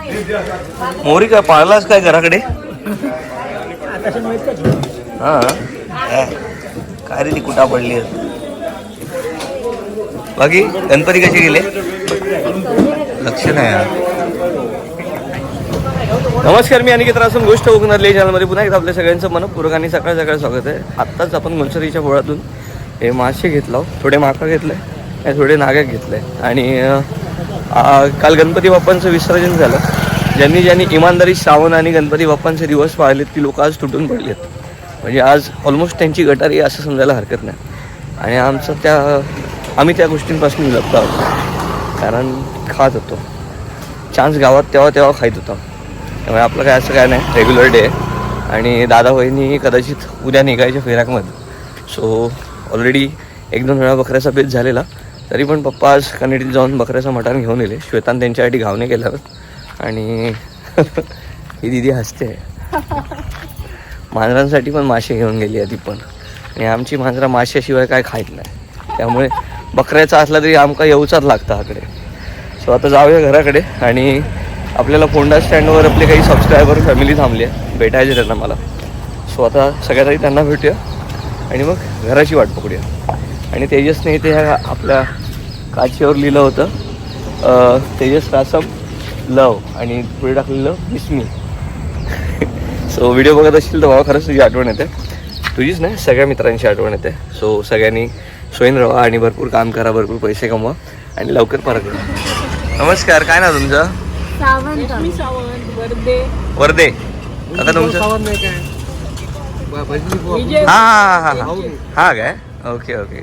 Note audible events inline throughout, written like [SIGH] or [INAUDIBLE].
मोरी काय पाळलास काय घराकडे? हा. काय? काय रे ती कुठा पडली? आहे? बाकी गणपती कसे गेले? लक्ष नाही यार. नमस्कार मी अनिकेत रासून गोष्ट ओगनरली चॅनलमध्ये पुन्हा एकदा आपल्या सगळ्यांचं मनपूर्वक आणि सकाळ सकाळ स्वागत आहे. आत्ताच आपण मुलसरीच्या पोळातून हे मासे घेतलो थोडे माका घेतले आणि थोडे नाग्या घेतले आणि काल गणपती बाप्पांचं विसर्जन झालं. ज्यांनी ज्यांनी इमानदारी श्रावण आणि गणपती बाप्पांचे दिवस पाळलेत ती लोक आज तुटून पडली आहेत म्हणजे आज ऑलमोस्ट त्यांची गटारी आहे असं समजायला हरकत नाही. आणि आमचं त्या आम्ही त्या गोष्टींपासून लपतो आहोत. कारण खात होतो. चान्स गावात तेव्हा तेव्हा खात होता. त्यामुळे आपलं काय असं काय नाही. रेग्युलर डे आहे आणि दादा बहिणी कदाचित उद्या निघायच्या फिराकमध्ये. सो ऑलरेडी एक दोन वेळा बकऱ्याचा बेत झालेला. तरी पण पप्पा आज कनेडीत जाऊन बकऱ्याचं मटण घेऊन येले श्वेतान त्यांच्यासाठी घावणे केल्यावर. आणि ही दिदी हसते. मांजरांसाठी पण मासे घेऊन गेली आहे ती पण. आणि आमची मांजरा माशाशिवाय काय खायत नाही. त्यामुळे बकऱ्याचा असला तरी आमका येऊचाच लागतं आकडे. सो आता जाऊया घराकडे आणि आपल्याला फोंडा स्टँडवर आपले काही सबस्क्रायबर फॅमिली थांबली आहे भेटायचे त्यांना मला. सो आता सगळ्यात आधी त्यांना भेटूया. आणि मग घराची वाट पकडूया आणि तेजसने इथे ह्या आपल्या काचेवर लिहिलं होतं तेजस रासम. लव आणि पुढे टाकलेलं विस्मी सो व्हिडिओ बघत असतील तर बाबा खरंच तुझी आठवण येते. तुझीच नाही सगळ्या मित्रांची आठवण येते. सो सगळ्यांनी सोयीन राहा आणि भरपूर काम करा भरपूर पैसे कमवा आणि लवकर परत या. नमस्कार काय ना तुमचं? सावंत. वर्दे. आता तुमचं? हा हा हा हा. हा काय? ओके ओके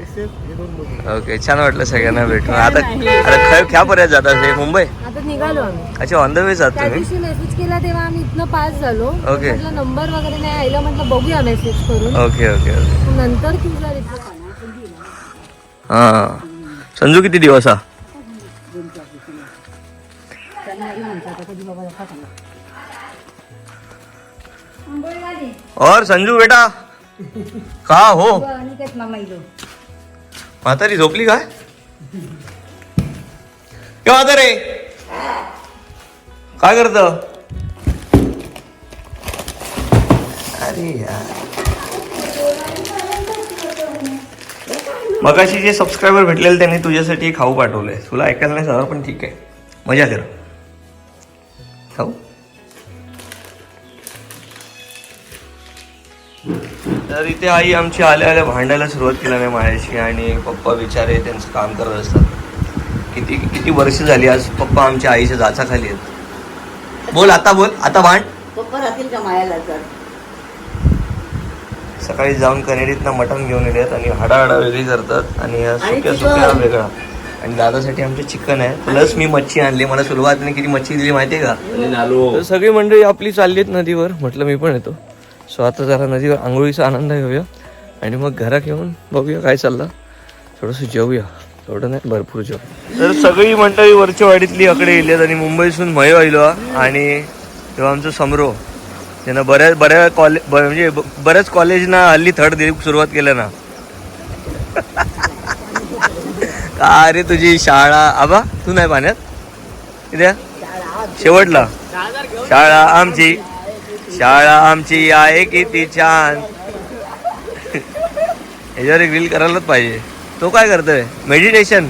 ओके छान वाटलं सगळ्यांना भेटून. आता आता खय पर्यंत जातात हे मुंबई? आता निघालो आम्ही. अच्छा ऑन द वे जात त्या तुम्ही? दिवशी मेसेज केला तेव्हा आम्ही इथनं पास झालो. Okay. म्हटलं नंबर वगैरे नाही आयला म्हटलं बघूया मेसेज करून. ओके ओके ओके नंतर तुझा हा. संजू किती दिवस हा? और संजू बेटा। का हो? म्हातारी झोपली काय? म्हातारे. काय करत? अरे यार. मगाशी जे सबस्क्रायबर भेटलेले त्यांनी तुझ्यासाठी खाऊ पाठवलंय. तुला ऐकायला नाही झालं पण ठीक आहे. मजा कर. खाऊ? तर इथे आई आमची आल्या आल्या भांडायला सुरुवात केला नाही माझ्याशी आणि पप्पा बिचारे त्यांचं काम करत असतात. किती किती वर्ष झाली आज पप्पा आमच्या आईच्या जाचा खाली आहेत. बोल आता बोल आता भांड. पप्पा राहतील का मायाला तर? सकाळी जाऊन कनेडीतनं मटण घेऊन येतात आणि हाडाहाडा वेगळी करतात आणि सुक्या. सुक्या वेगळा. आणि दादासाठी आमचे चिकन आहे. प्लस मी मच्छी आणली. मला सुरुवातीने किती मच्छी दिली माहितीये का? सगळी मंडळी आपली चालली आहेत नदीवर. म्हटलं मी पण येतो. सो आता जरा नदीवर आंघोळीचा आनंद घेऊया. आणि मग घरात येऊन बघूया काय चाललं. थोडंसं जेवूया थोडं नाही भरपूर जेव तर सगळी मंडळी वरच्या वाडीतली अकडे येतात आणि मुंबईसून मयो आलो आणि तेव्हा आमचं समरो. त्यानं म्हणजे बऱ्याच बऱ्या कॉलेज म्हणजे बऱ्याच कॉलेजना हल्ली थर्ड दिली सुरुवात केलं ना का अरे तुझी शाळा? आबा तू नाही पाण्यात? किती शेवटला. शाळा आमची. शाळा आमची आहे किती छान. ह्याच्यावर एक रील करायलाच पाहिजे. तो काय करतोय? मेडिटेशन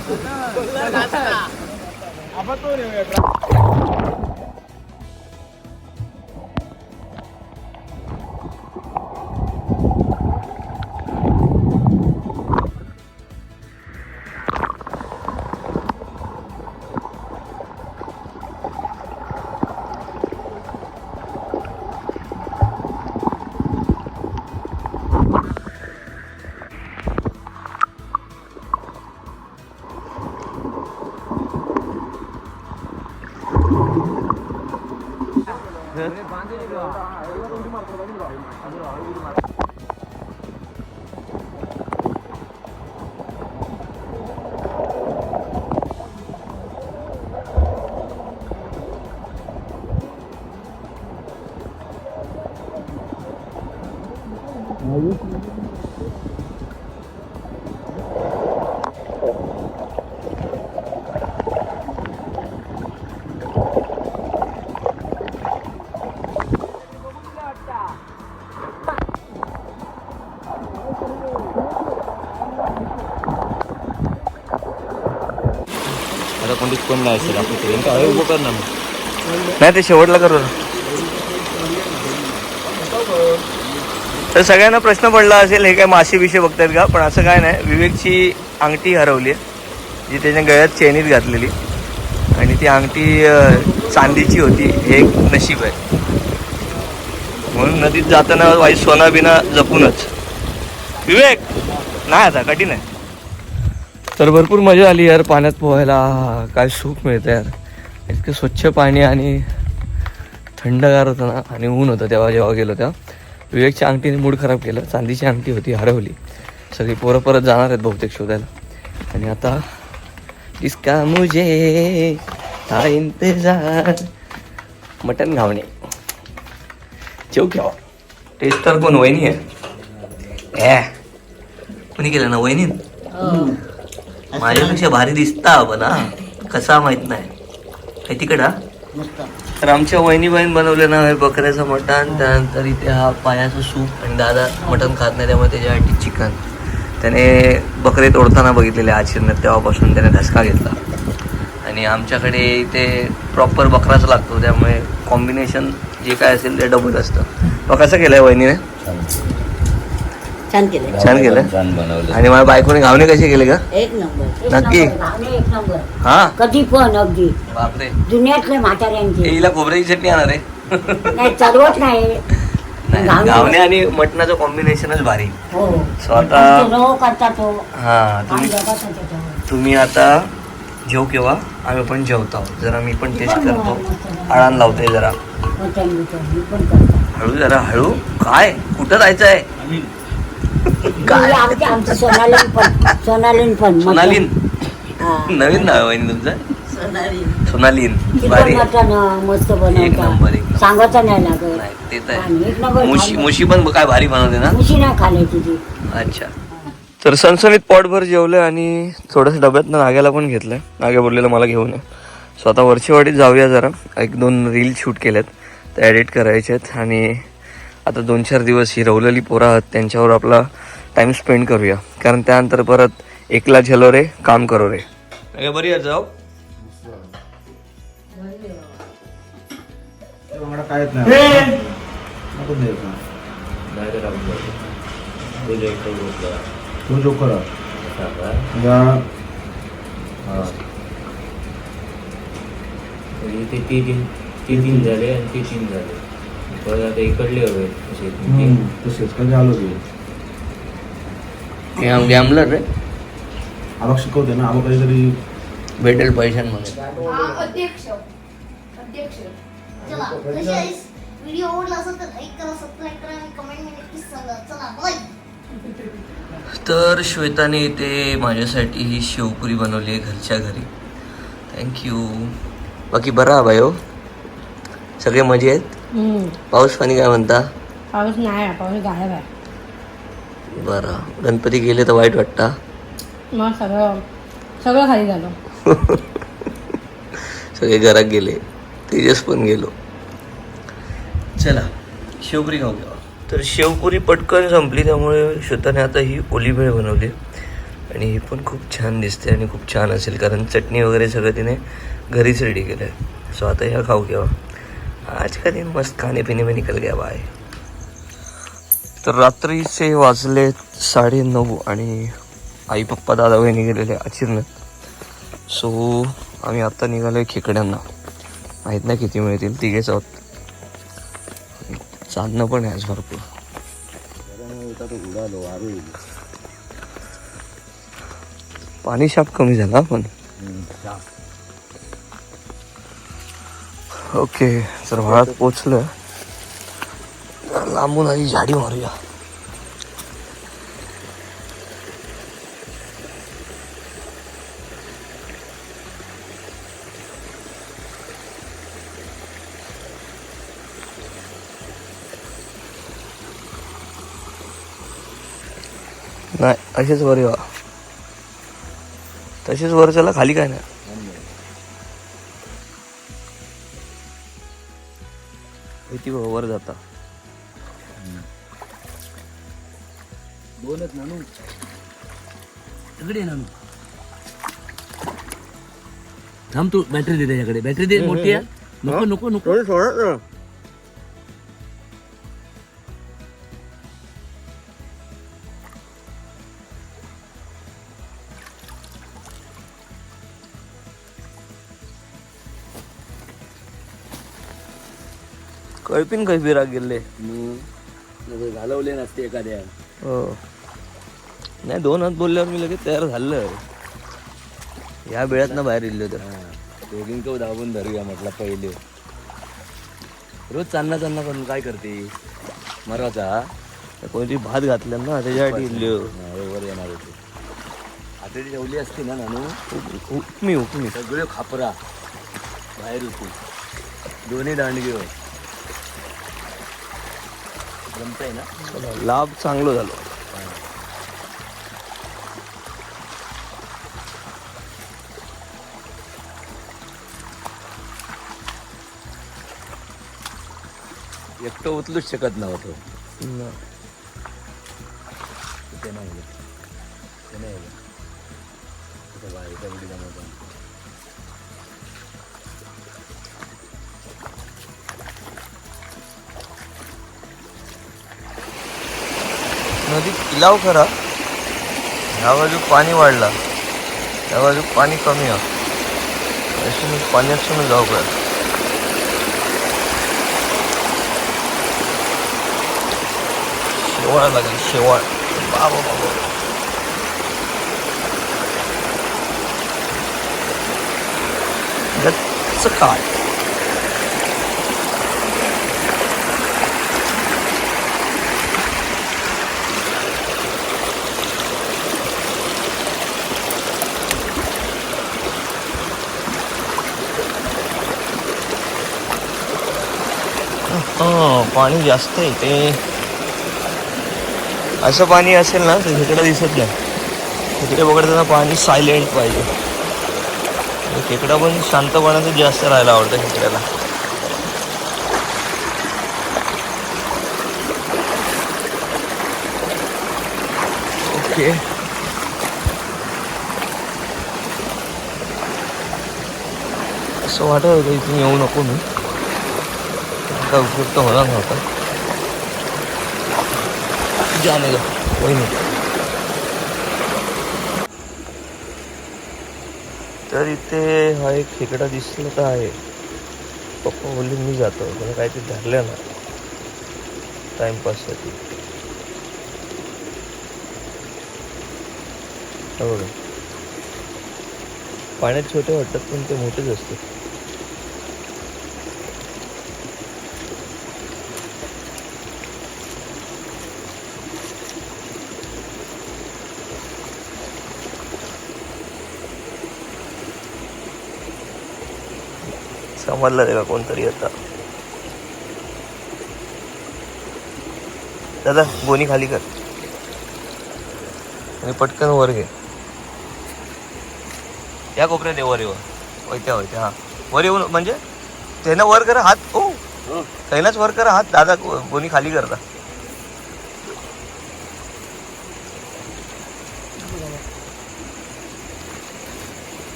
आपण कोण नाही असेल काय उभं नाही. ते शेवटला करू तर सगळ्यांना प्रश्न पडला असेल हे काय मासे विषय बघतायत का? पण असं काय नाही. विवेकची अंगठी हरवली आहे जी त्याच्या गळ्यात चेनीत घातलेली. आणि ती अंगठी चांदीची होती. हे एक नशीब आहे. म्हणून नदीत जाताना वाईट सोना बिना जपूनच. विवेक! नाही आता कठीण आहे. तर भरपूर मजा आली यार पाण्यात पोहायला. काय सुख मिळतं यार. इतकं स्वच्छ पाणी आणि थंडगार होतं ना आणि ऊन होतं तेव्हा जेव्हा गेलो तेव्हा. विवेकच्या अंगठीने मूड खराब केलं चांदीची अंगठी होती हरवली. सगळी पोरं परत जाणार आहेत बहुतेक शोधायला. आणि आता इसका मुझे हा इंतजार. मटन घावणे जेव घ्यावा टेस्ट तर कोण वहिनी आहे? ए कोणी केलं ना वहिनी? हो. माझ्यापेक्षा भारी दिसता पण हा. कसा माहीत नाही. काही तिकड हा? तर आमच्या वहिनी बहीण बनवले ना हे बकऱ्याचं मटण त्यानंतर इथे हा पायाचं सूप आणि दादा मटण खात नाही त्यामुळे त्याच्यासाठी चिकन. त्याने बकरे तोडताना बघितलेले आचरणात तेव्हापासून त्याने धसका घेतला. आणि आमच्याकडे इथे प्रॉपर बकराच लागतो त्यामुळे कॉम्बिनेशन जे काय असेल ते डबल असतं. मग कसं केलंय वहिनीने? छान केलं छान केलं छान बनवलं. आणि माझ्या बायकोने घावणे कसे केले का एक नंबर. नक्की? एक नंबर. हा? कधी पण अगदी. बापरे. दुनियातले म्हाताऱ्यांचे. हिला खोबऱ्याची चटणी आणणार आहे. नाही चढवत नाही. नाही, घावणे- घावणे आणि मटणाचं कॉम्बिनेशनच भारी. हो. सो आता नो करता तो. हा आणि तुम्ही. तुम्ही आता जेव केव्हा? आम्ही पण जेवतो. जरा मी पण टेस्ट करतो. आळान लावते जरा. मटण बिटण मी पण करतो. हळू जरा हळू. काय? कुठं जायचं आहे हे आमचे सोनालीन पण सोनालीन. पण. मटण. सोनालीन. नवीन नाव आहे वहिनी तुमचं? सोनाली सोनालीन ती भारी. पण मटण अं, मस्त एक नंबर, एक बनवतात नंबर. सांगायचं नाही लागत. नाही ते तर आणि आहे. एक नंबर मुशी. मुशी पण काय भारी बनवते ना? नाही अच्छा. तर सणसणीत पोटभर जेवलं आणि थोडंसं डब्यातनं नाग्याला पण घेतलं नाग्या बोललेलं मला घेऊन ये. सो आता वरची वाडीत जाऊया जरा. एक दोन रील शूट केल्यात. त्या एडिट करायचे आहेत आणि आता दोन चार दिवस ही रवलेली पोरं आहात त्यांच्यावर आपला टाईम स्पेंड करूया. कारण त्यानंतर परत एकला झेलो रे काम करो रे. बरी आहे जाऊ. तीन ती तीन झाले आणि ती तीन झाले. परत आता इकडले हवे असे. तसेच ते गॅमलर रे. शिकवते ना आम्हाला काहीतरी भेटेल पैशांमध्ये. अध्यक्ष. अध्यक्ष. चला कशी आहेस? व्हिडिओ आवडला असेल तर लाईक करा सबस्क्राईब करा आणि कमेंटमध्ये नक्कीच सांगा. चला बाय तर श्वेताने इथे माझ्यासाठी ही शेवपुरी बनवली आहे घरच्या घरी. थँक्यू बाकी बरा भाई हो. सगळे मजे आहेत पाऊस पाणी काय म्हणता? पाऊस नाही पाऊस गायब आहे. बरं. गणपती गेले तर वाईट वाटतं? मग सगळं सगळं खाली झालं. [LAUGHS] सगळे घरात गेले. तेजस पण गेलो. चला शेवपुरी खाऊ घ्या. तर शेवपुरी पटकन संपली त्यामुळे श्वेताने आता ही ओली भेळ बनवली. आणि ही पण खूप छान दिसते आणि खूप छान असेल कारण चटणी वगैरे सगळं तिने घरीच रेडी केलं आहे सो आता ह्या खाऊ घ्यावा आज का दिन बस खाने पीने में निकल गया बाय. तर रात्रीचे वाजले साडे नऊ आणि आई पप्पा दादा वगैरे निघालेले अचिरण्यात सो आम्ही आता निघालोय खेकड्यांना. माहीत नाही किती मिळतील तिघेच आहोत. चालणं पण आहे आज भरपूर. पाणी शाप कमी झाला पण. ओके तर भागात पोचलं लांबून आधी झाडी मारूया. नाही असेच वर येवा. तसेच वर चला खाली काय नाही. किती वर जाता. थांब तू बॅटरी दे त्याच्याकडे. बॅटरी दे मोठी आहे. नको नको नको. थोडं सोडा कळपीन फिरा गेले नको, घालवले नसते एखाद्या. हो. नाही दोन हात बोलल्यावर मी लगेच तयार झालं. या वेळात ना बाहेर इल्ले होतं दोघींक धावून धरूया म्हटलं पहिले. रोज चालना चालना करून काय करते? मराचा कोणती भात घातल्या ना त्याच्यासाठी इल्ले. वर येणार होते आता ती ठेवली असती ना नानू? हुकमी हुकमी सगळे खापरा. बाहेर होती. दोन्ही दांडगे होय जमतंय ना? लाभ चांगलं झालं. एकटं उचलूच शकत नव्हतं. न. तिथे नाही. तिथे नाही इलाव करा. खरा ह्या बाजूक पाणी वाढला. त्या बाजूक पाणी कमी आहे अशी जाऊ का शेवाळ लागेल शेवाळ. बाबा बाबा. गच्च काय हां पाणी जास्त आहे ते. असं पाणी असेल ना तर तिकडे दिसत नाही. तिकडे बघताना पाणी सायलेंट पाहिजे. आणि खेकडा पण शांतपणाचं जास्त राहायला आवडतं खेकड्याला ओके. असं वाटत होतं इथून येऊ नको मी. काय उपयोग होणार नव्हता जाने का कोई नाही। तर इथे हा एक खेकडा दिसला तर आहे. पप्पा बोलले मी जातो. मला काहीतरी धरलं ना टाइमपाससाठी बघा पाण्यात छोटे वाटतात पण ते मोठेच असतात. समजलं रे का कोणतरी आता? दादा गोणी खाली कर. आणि पटकन वर घे. या कोपऱ्यात ये वर येऊ होत्या होत्या हा. वर येऊन म्हणजे? त्यानं वर करा हात. हो. त्यानंच वर करा हात. दादा गोणी खाली करता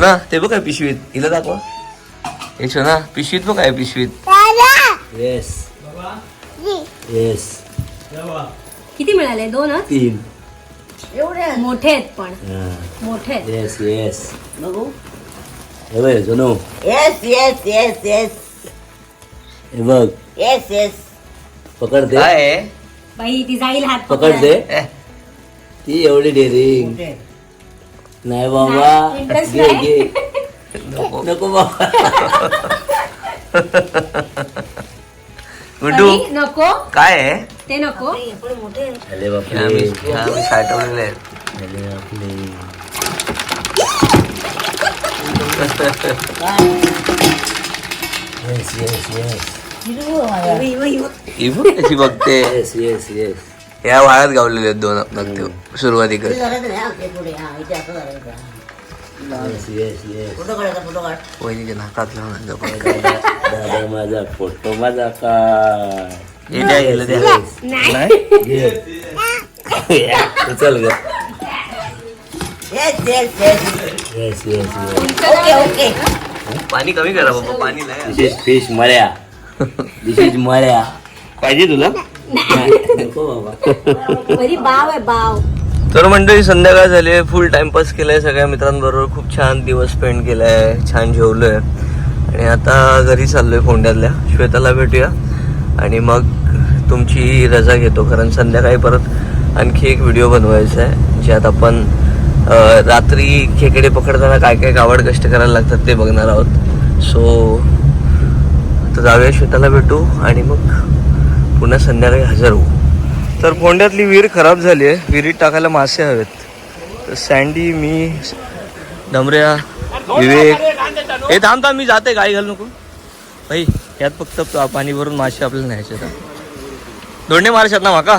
शोना ते बघ काय पिशवीत हिला दाखवा हे शोना पिशवीत बघ काय पिशवीत येस येस किती मिळाले दोनच तीन एवढे मोठे आहेत पण मोठे आहेत येस येस बघू हे बघ Sonu yes yes yes yes हे बघ येस येस पकड दे काय आहे? बाई ती जाईल हात पकड दे ती एवढी डेरिंग नाही बाबा. घे. घे. नको नको. बाबा. [LAUGHS] गुड्डू नको. काय आहे? ते नको. अरे बापरे. मी ह्या मी साठवलेले आहेत अरे बापरे. येस येस येस ही बघ कशी बघते. येस येस येस या वाळ्यात गावलेले आहेत दोन नक्की सुरुवातीकडे. वहिनीच्या गप्पा. दादा माझा फोटो माझा काय हे द्या, गेलं द्या. नाही? घे. [LAUGHS] चल ग. Yes yes yes yes yes yes okay okay पाणी कमी करा बाबा पाणी नाही दिस इज फिश मळ्या. दिस इज मळ्या. पाहिजे तुला? नको बाबा बरी बाव आहे बाव. तर मंडळी संध्याकाळ झाली आहे. फुल टाइमपास केलाय. सगळ्या मित्रांबरोबर खूप छान दिवस स्पेंड केलाय. छान जेवलोय. आणि आता घरी चाललोय फोंड्यातल्या. श्वेताला भेटूया. आणि मग तुमची रजा घेतो. कारण संध्याकाळी परत आणखी एक व्हिडिओ बनवायचा आहे ज्यात आपण रात्री खेकडे पकडताना काय काय कावड कष्ट करायला लागतात ते बघणार आहोत. सो आता जाऊया. श्वेताला भेटू. आणि मग पुन्हा संध्याकाळी हजर होऊ. तर फोंड्यातली विहीर खराब झाली आहे. विहिरीत टाकायला मासे हवेत. तर सँडी मी डमऱ्या विवेक. हे थांब थांब मी जाते. गाई घालू नको. भाई यात फक्त पाणी भरून मासे आपल्याला न्यायचे दोंडे मारशात ना माका?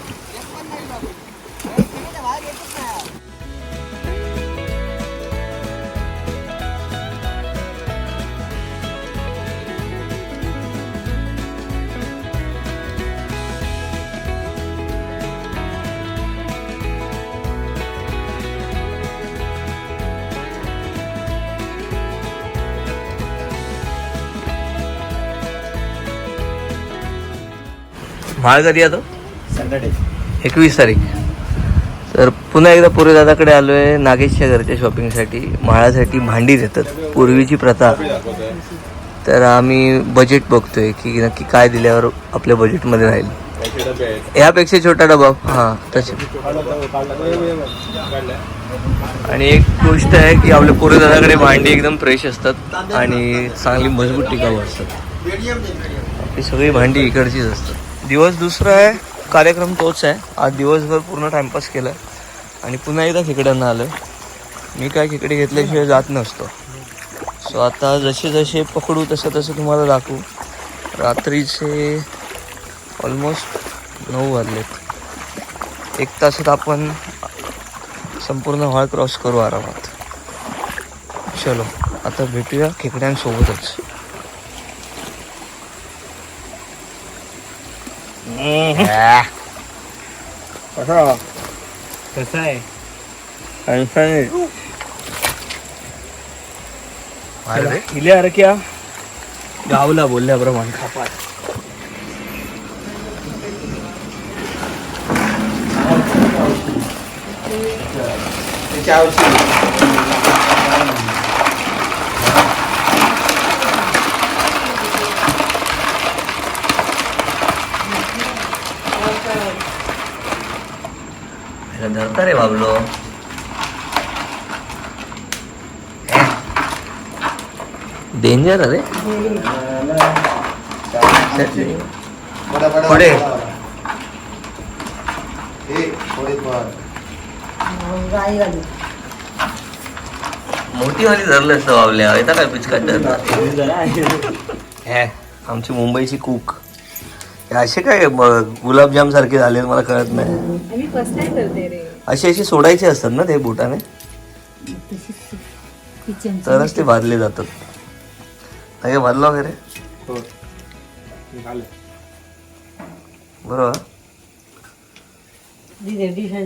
माळ कधी येतो सॅटर्डे एकवीस तारीख. तर पुन्हा एकदा पूर्वी दादाकडे आलोय नागेशच्या घरच्या शॉपिंगसाठी माळासाठी भांडी देतात. पूर्वीची प्रथा. तर आम्ही बजेट बघतोय की नक्की काय दिल्यावर आपल्या बजेटमध्ये राहील. यापेक्षा छोटा डबा. हां तसे. आणि एक गोष्ट आहे की आपल्या पूर्वी दादाकडे भांडी एकदम फ्रेश असतात आणि चांगली मजबूत टिकाऊ असतात. ही सगळी भांडी इकडचीच असतात. दिवस दुसरा आहे कार्यक्रम तोच आहे. आज दिवसभर पूर्ण टाइमपास केला आणि पुन्हा एकदा खेकड्यांना आलं मी काय खेकडे घेतल्याशिवाय जात नसतो. सो आता जसे जसे पकडू तसं तसं तुम्हाला दाखवू. रात्रीचे ऑलमोस्ट नऊ वाजलेत. एक तासात आपण संपूर्ण हॉळ क्रॉस करू आरामात. चलो आता भेटूया खेकड्यांसोबतच. कसं आहे इले अरे क्या गावला बोलल्याप्रमाणे खापात धरता रे. बाबलो डेंजर अरे पुढे मोठी वाली धरलं असतं बाबल्या. येता काय पिचकाट [LAUGHS] हे आमची मुंबईची कूक असे काय गुलाबजाम सारखे झाले मला कळत नाही. मी फर्स्ट टाइम करते रे. असे असे सोडायचे असतात ना ते बोटाने? किचन तरच ते भाजले जातात. नाही भाजला वगैरे? बरोबर. डिश आहे